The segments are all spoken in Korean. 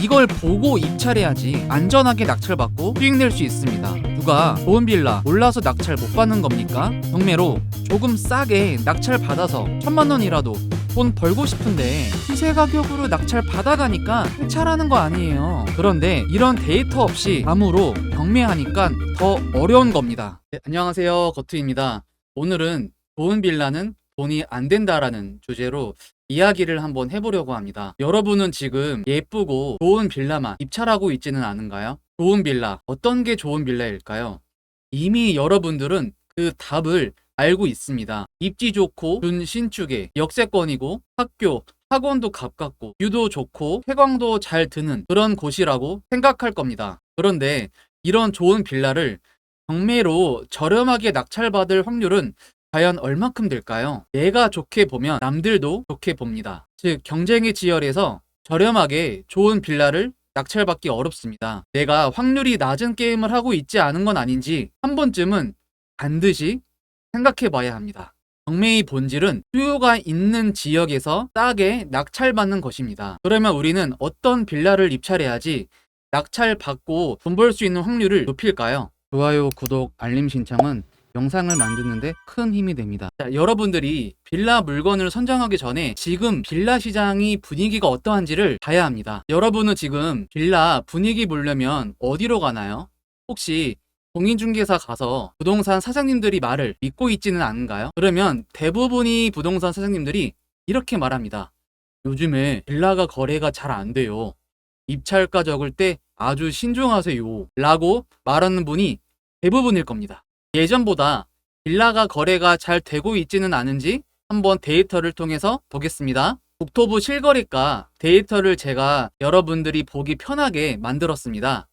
이걸 보고 입찰해야지 안전하게 낙찰 받고 수익 낼 수 있습니다. 누가 좋은 빌라 몰라서 낙찰 못 받는 겁니까? 경매로 조금 싸게 낙찰 받아서 천만 원이라도 돈 벌고 싶은데 시세 가격으로 낙찰 받아가니까 해찰하는 거 아니에요. 그런데 이런 데이터 없이 감으로 경매하니까 더 어려운 겁니다. 네, 안녕하세요. 거투입니다. 오늘은 좋은 빌라는 돈이 안 된다라는 주제로 이야기를 한번 해보려고 합니다. 여러분은 지금 예쁘고 좋은 빌라만 입찰하고 있지는 않은가요? 좋은 빌라, 어떤 게 좋은 빌라일까요? 이미 여러분들은 그 답을 알고 있습니다. 입지 좋고 준 신축에 역세권이고 학교, 학원도 가깝고 뷰도 좋고 쾌광도 잘 드는 그런 곳이라고 생각할 겁니다. 그런데 이런 좋은 빌라를 경매로 저렴하게 낙찰받을 확률은 과연 얼마큼 될까요? 내가 좋게 보면 남들도 좋게 봅니다. 즉 경쟁의 지열에서 저렴하게 좋은 빌라를 낙찰받기 어렵습니다. 내가 확률이 낮은 게임을 하고 있지 않은 건 아닌지 한 번쯤은 반드시 생각해 봐야 합니다. 경매의 본질은 수요가 있는 지역에서 싸게 낙찰받는 것입니다. 그러면 우리는 어떤 빌라를 입찰해야지 낙찰받고 돈 벌 수 있는 확률을 높일까요? 좋아요, 구독, 알림 신청은 영상을 만드는데 큰 힘이 됩니다. 자, 여러분들이 빌라 물건을 선정하기 전에 지금 빌라 시장이 분위기가 어떠한지를 봐야 합니다. 여러분은 지금 빌라 분위기 보려면 어디로 가나요? 혹시 공인중개사 가서 부동산 사장님들이 말을 믿고 있지는 않은가요? 그러면 대부분이 부동산 사장님들이 이렇게 말합니다. 요즘에 빌라가 거래가 잘 안 돼요. 입찰가 적을 때 아주 신중하세요. 라고 말하는 분이 대부분일 겁니다. 예전보다 빌라가 거래가 잘 되고 있지는 않은지 한번 데이터를 통해서 보겠습니다. 국토부 실거래가 데이터를 제가 여러분들이 보기 편하게 만들었습니다.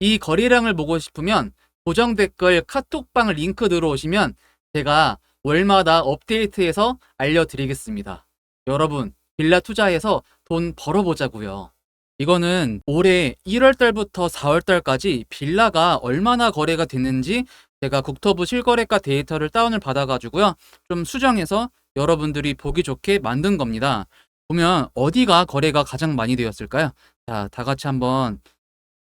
이 거래량을 보고 싶으면 고정 댓글 카톡방 링크 들어오시면 제가 월마다 업데이트해서 알려드리겠습니다. 여러분, 빌라 투자해서 돈 벌어보자고요. 이거는 올해 1월 달부터 4월 달까지 빌라가 얼마나 거래가 됐는지 제가 국토부 실거래가 데이터를 다운을 받아가지고요. 좀 수정해서 여러분들이 보기 좋게 만든 겁니다. 보면 어디가 거래가 가장 많이 되었을까요? 자, 다 같이 한번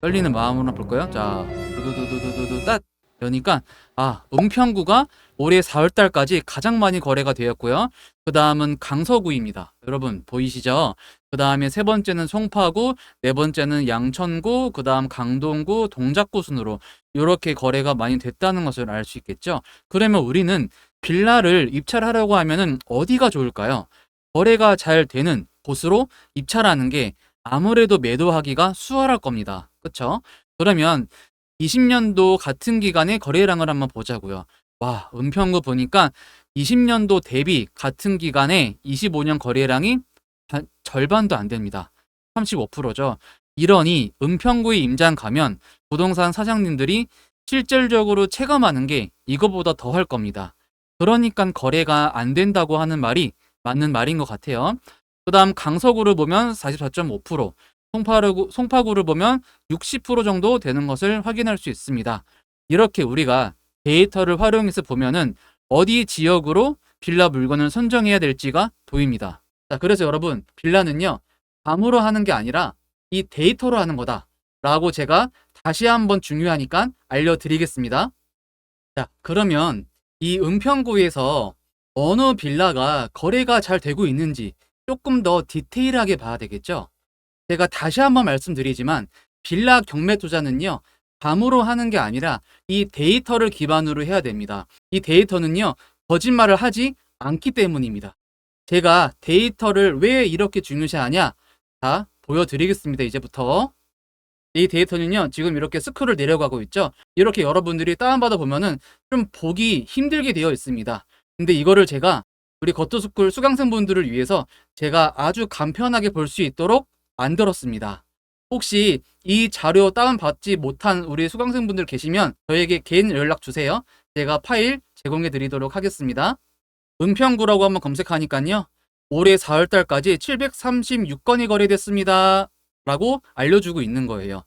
떨리는 마음으로 볼까요? 자, 두두두두두두 딱 여니까 아, 은평구가 올해 4월 달까지 가장 많이 거래가 되었고요. 그 다음은 강서구입니다. 여러분 보이시죠? 그 다음에 세 번째는 송파구, 네 번째는 양천구, 그 다음 강동구, 동작구 순으로 이렇게 거래가 많이 됐다는 것을 알 수 있겠죠. 그러면 우리는 빌라를 입찰하려고 하면은 어디가 좋을까요? 거래가 잘 되는 곳으로 입찰하는 게 아무래도 매도하기가 수월할 겁니다. 그렇죠? 그러면 20년도 같은 기간의 거래량을 한번 보자고요. 와, 은평구 보니까 20년도 대비 같은 기간에 25년 거래량이 반- 절반도 안 됩니다. 35%죠. 이러니 은평구에 임장 가면 부동산 사장님들이 실질적으로 체감하는 게 이거보다 더 할 겁니다. 그러니까 거래가 안 된다고 하는 말이 맞는 말인 것 같아요. 그 다음 강서구를 보면 44.5%, 송파구, 송파구를 보면 60% 정도 되는 것을 확인할 수 있습니다. 이렇게 우리가 데이터를 활용해서 보면은 어디 지역으로 빌라 물건을 선정해야 될지가 보입니다. 자, 그래서 여러분, 빌라는요, 감으로 하는 게 아니라 이 데이터로 하는 거다. 라고 제가 다시 한번 중요하니까 알려드리겠습니다. 자, 그러면 이 은평구에서 어느 빌라가 거래가 잘 되고 있는지 조금 더 디테일하게 봐야 되겠죠? 제가 다시 한번 말씀드리지만 빌라 경매 투자는요, 감으로 하는 게 아니라 이 데이터를 기반으로 해야 됩니다. 이 데이터는요, 거짓말을 하지 않기 때문입니다. 제가 데이터를 왜 이렇게 중요시하냐? 자, 보여드리겠습니다. 이제부터. 이 데이터는요, 지금 이렇게 스크롤 내려가고 있죠? 이렇게 여러분들이 다운받아 보면은 좀 보기 힘들게 되어 있습니다. 근데 이거를 제가 우리 겉도스쿨 수강생분들을 위해서 제가 아주 간편하게 볼 수 있도록 만들었습니다. 혹시 이 자료 다운받지 못한 우리 수강생분들 계시면 저에게 개인 연락 주세요. 제가 파일 제공해 드리도록 하겠습니다. 은평구라고 한번 검색하니까요. 올해 4월 달까지 736건이 거래됐습니다. 라고 알려주고 있는 거예요.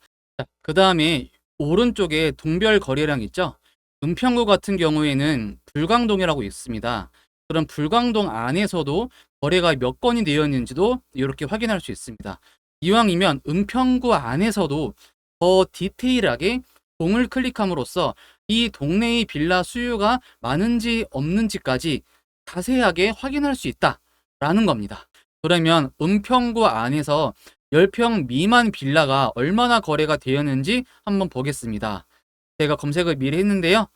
그 다음에 오른쪽에 동별 거래량 있죠? 은평구 같은 경우에는 불광동이라고 있습니다. 그럼 불광동 안에서도 거래가 몇 건이 되었는지도 이렇게 확인할 수 있습니다. 이왕이면 은평구 안에서도 더 디테일하게 동을 클릭함으로써 이 동네의 빌라 수요가 많은지 없는지까지 자세하게 확인할 수 있다라는 겁니다. 그러면 은평구 안에서 10평 미만 빌라가 얼마나 거래가 되었는지 한번 보겠습니다. 제가 검색을 미리 했는데요.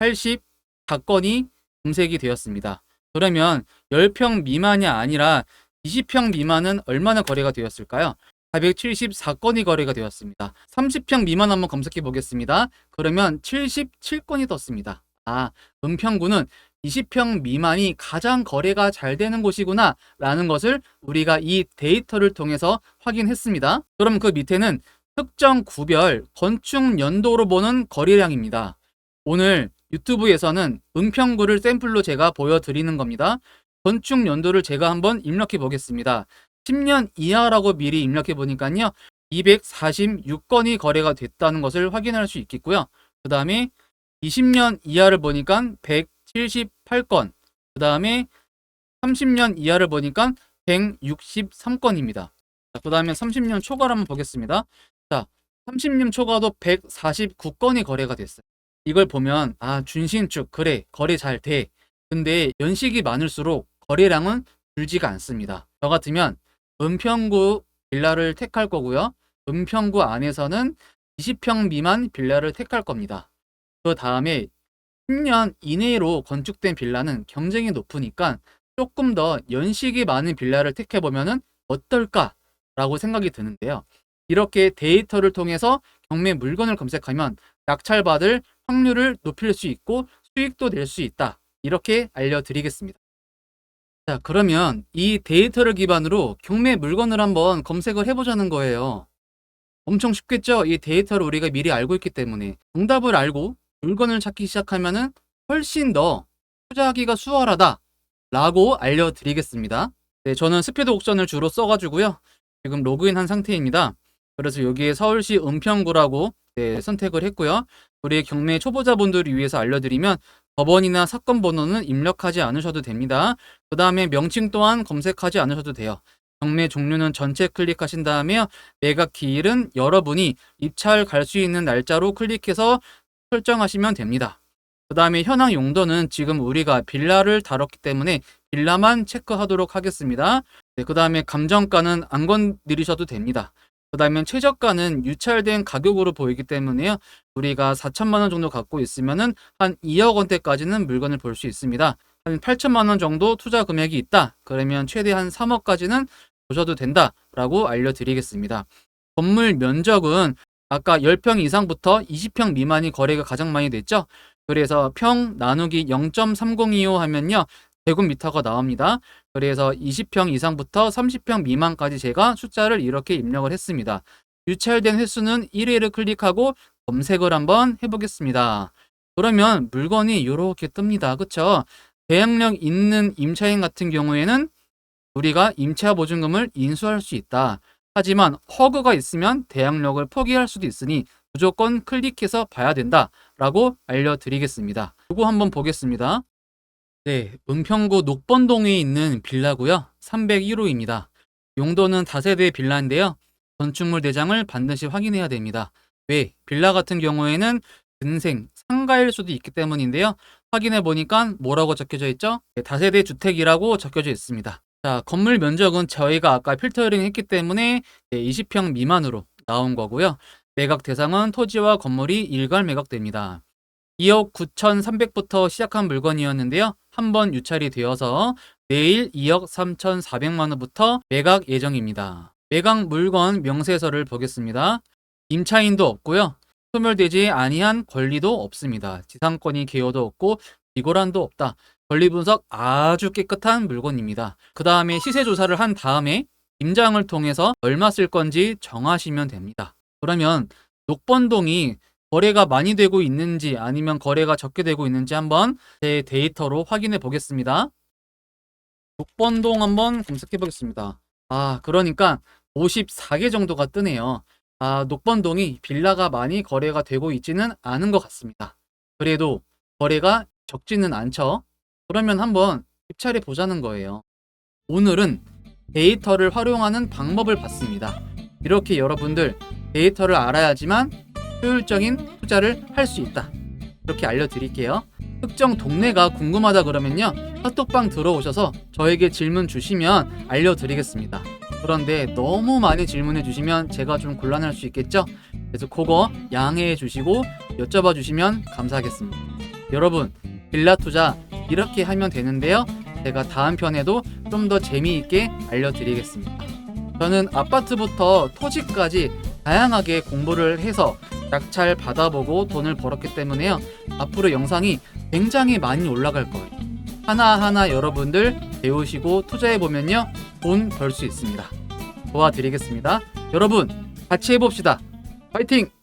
184건이 검색이 되었습니다. 그러면 10평 미만이 아니라 20평 미만은 얼마나 거래가 되었을까요? 474건이 거래가 되었습니다. 30평 미만 한번 검색해 보겠습니다. 그러면 77건이 떴습니다. 아, 은평구는 20평 미만이 가장 거래가 잘 되는 곳이구나 라는 것을 우리가 이 데이터를 통해서 확인했습니다. 그럼 그 밑에는 특정 구별 건축 연도로 보는 거래량입니다. 오늘 유튜브에서는 은평구를 샘플로 제가 보여드리는 겁니다. 건축 연도를 제가 한번 입력해 보겠습니다. 10년 이하라고 미리 입력해 보니까요. 246건이 거래가 됐다는 것을 확인할 수 있겠고요. 그 다음에 20년 이하를 보니까 178건, 그 다음에 30년 이하를 보니까 163건입니다. 그 다음에 30년 초과를 한번 보겠습니다. 자, 30년 초과도 149건이 거래가 됐어요. 이걸 보면 아 준신축 그래 거래 잘 돼. 근데 연식이 많을수록 거래량은 줄지가 않습니다. 저 같으면 은평구 빌라를 택할 거고요. 은평구 안에서는 20평 미만 빌라를 택할 겁니다. 그 다음에 10년 이내로 건축된 빌라는 경쟁이 높으니까 조금 더 연식이 많은 빌라를 택해보면 어떨까라고 생각이 드는데요. 이렇게 데이터를 통해서 경매 물건을 검색하면 낙찰받을 확률을 높일 수 있고 수익도 낼 수 있다. 이렇게 알려드리겠습니다. 자, 그러면 이 데이터를 기반으로 경매 물건을 한번 검색을 해보자는 거예요. 엄청 쉽겠죠? 이 데이터를 우리가 미리 알고 있기 때문에. 정답을 알고 물건을 찾기 시작하면은 훨씬 더 투자하기가 수월하다. 라고 알려드리겠습니다. 네, 저는 스피드 옥션을 주로 써가지고요. 지금 로그인 한 상태입니다. 그래서 여기에 서울시 은평구라고 네, 선택을 했고요. 우리 경매 초보자분들을 위해서 알려드리면 법원이나 사건 번호는 입력하지 않으셔도 됩니다. 그 다음에 명칭 또한 검색하지 않으셔도 돼요. 경매 종류는 전체 클릭하신 다음에 매각 기일은 여러분이 입찰 갈 수 있는 날짜로 클릭해서 설정하시면 됩니다. 그 다음에 현황 용도는 지금 우리가 빌라를 다뤘기 때문에 빌라만 체크하도록 하겠습니다. 네, 그 다음에 감정가는 안 건드리셔도 됩니다. 그 다음에 최저가는 유찰된 가격으로 보이기 때문에요. 우리가 4천만 원 정도 갖고 있으면은 한 2억 원대까지는 물건을 볼 수 있습니다. 한 8천만 원 정도 투자 금액이 있다. 그러면 최대 한 3억까지는 보셔도 된다라고 알려드리겠습니다. 건물 면적은 아까 10평 이상부터 20평 미만이 거래가 가장 많이 됐죠. 그래서 평 나누기 0.3025 하면요. 제곱미터가 나옵니다. 그래서 20평 이상부터 30평 미만까지 제가 숫자를 이렇게 입력을 했습니다. 유찰된 횟수는 1회를 클릭하고 검색을 한번 해보겠습니다. 그러면 물건이 이렇게 뜹니다. 그쵸? 대항력 있는 임차인 같은 경우에는 우리가 임차 보증금을 인수할 수 있다. 하지만 허그가 있으면 대항력을 포기할 수도 있으니 무조건 클릭해서 봐야 된다. 라고 알려드리겠습니다. 이거 한번 보겠습니다. 네, 은평구 녹번동에 있는 빌라고요. 301호입니다. 용도는 다세대 빌라인데요. 건축물 대장을 반드시 확인해야 됩니다. 왜? 빌라 같은 경우에는 근생, 상가일 수도 있기 때문인데요. 확인해 보니까 뭐라고 적혀져 있죠? 네, 다세대 주택이라고 적혀져 있습니다. 자, 건물 면적은 저희가 아까 필터링 했기 때문에 20평 미만으로 나온 거고요. 매각 대상은 토지와 건물이 일괄 매각됩니다. 2억 9,300부터 시작한 물건이었는데요. 한 번 유찰이 되어서 내일 2억 3,400만 원부터 매각 예정입니다. 매각 물건 명세서를 보겠습니다. 임차인도 없고요. 소멸되지 아니한 권리도 없습니다. 지상권이 개요도 없고 비고란도 없다. 권리 분석 아주 깨끗한 물건입니다. 그 다음에 시세 조사를 한 다음에 임장을 통해서 얼마 쓸 건지 정하시면 됩니다. 그러면 녹번동이 거래가 많이 되고 있는지 아니면 거래가 적게 되고 있는지 한번 제 데이터로 확인해 보겠습니다. 6번 동 한번 검색해 보겠습니다. 아, 그러니까 54개 정도가 뜨네요. 아, 녹번동이 빌라가 많이 거래가 되고 있지는 않은 것 같습니다. 그래도 거래가 적지는 않죠. 그러면 한번 입찰해 보자는 거예요. 오늘은 데이터를 활용하는 방법을 봤습니다. 이렇게 여러분들 데이터를 알아야지만 효율적인 투자를 할 수 있다. 이렇게 알려드릴게요. 특정 동네가 궁금하다 그러면요. 카톡방 들어오셔서 저에게 질문 주시면 알려드리겠습니다. 그런데 너무 많이 질문해 주시면 제가 좀 곤란할 수 있겠죠? 그래서 그거 양해해 주시고 여쭤봐 주시면 감사하겠습니다. 여러분, 빌라 투자 이렇게 하면 되는데요. 제가 다음 편에도 좀 더 재미있게 알려드리겠습니다. 저는 아파트부터 토지까지 다양하게 공부를 해서 낙찰 받아보고 돈을 벌었기 때문에요. 앞으로 영상이 굉장히 많이 올라갈 거예요. 하나하나 여러분들 배우시고 투자해보면요. 돈 벌 수 있습니다. 도와드리겠습니다. 여러분, 같이 해봅시다. 파이팅!